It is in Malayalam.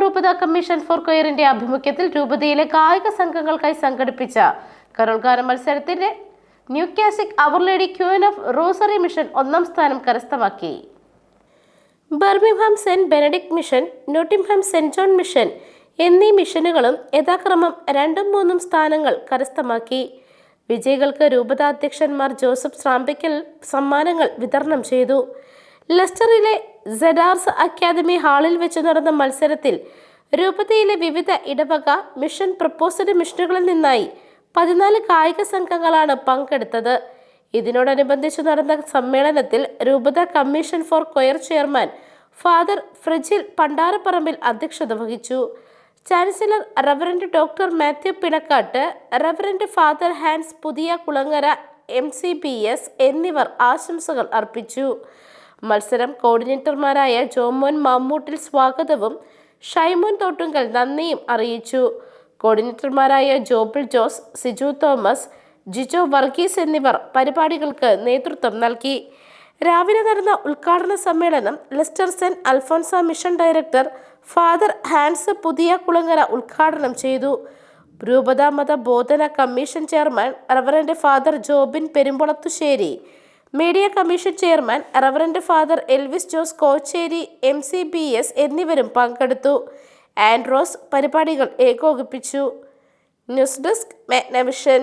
രൂപത കമ്മീഷൻ ഫോർ കൊയറിന്റെ ആഭിമുഖ്യത്തിൽ രൂപതയിലെ കായിക സംഘങ്ങൾക്കായി സംഘടിപ്പിച്ച കരോൾഗാന മത്സരത്തിന്റെ Newcastle Our Lady Queen of Rosary mission ഒന്നാം സ്ഥാനം കരസ്ഥമാക്കി. Birmingham Saint Benedict mission Nottingham Saint John mission എന്നീ മിഷനുകളും യഥാക്രമം രണ്ടും മൂന്നും സ്ഥാനങ്ങൾ കരസ്ഥമാക്കി. വിജയികൾക്ക് രൂപതാധ്യക്ഷന്മാർ ജോസഫ് ശ്രാമ്പിക്കൽ സമ്മാനങ്ങൾ വിതരണം ചെയ്തു. ലെസ്റ്ററിലെ സെഡാർസ് അക്കാദമി ഹാളിൽ വെച്ച് നടന്ന മത്സരത്തിൽ രൂപതയിലെ വിവിധ ഇടവക മിഷൻ പ്രപ്പോസഡ് മിഷനുകളിൽ നിന്നായി പതിനാല് കായിക സംഘങ്ങളാണ് പങ്കെടുത്തത്. ഇതിനോടനുബന്ധിച്ച് നടന്ന സമ്മേളനത്തിൽ രൂപത commission for choir chairman father Frijil Pandaraparambil അധ്യക്ഷത വഹിച്ചു. Chancellor reverend doctor Mathew Pinakkatt reverend father Hans Puthiyakulangara M C B S എന്നിവർ ആശംസകൾ അർപ്പിച്ചു. മത്സരം കോർഡിനേറ്റർമാരായ ജോമോൻ മമ്മൂട്ടിൽ സ്വാഗതവും ഷൈമോൻ തോട്ടുങ്കൽ നന്ദിയും അറിയിച്ചു. കോർഡിനേറ്റർമാരായ ജോബിൾ ജോസ് സിജു തോമസ് ജിജോ വർഗീസ് എന്നിവർ പരിപാടികൾക്ക് നേതൃത്വം നൽകി. രാവിലെ നടന്ന ഉദ്ഘാടന സമ്മേളനം Leicester Saint Alphonsa mission director father Hans Puthiyakulangara ഉദ്ഘാടനം ചെയ്തു. രൂപതാ മത ബോധന commission chairman reverend father Jobin Perumpulathusseri media commission chairman reverend father Elvis Jose Kocheri M C B S എന്നിവരും പങ്കെടുത്തു. ആൻഡ്രോസ് പരിപാടികൾ ഏകോപിപ്പിച്ചു. News desk Magnavision.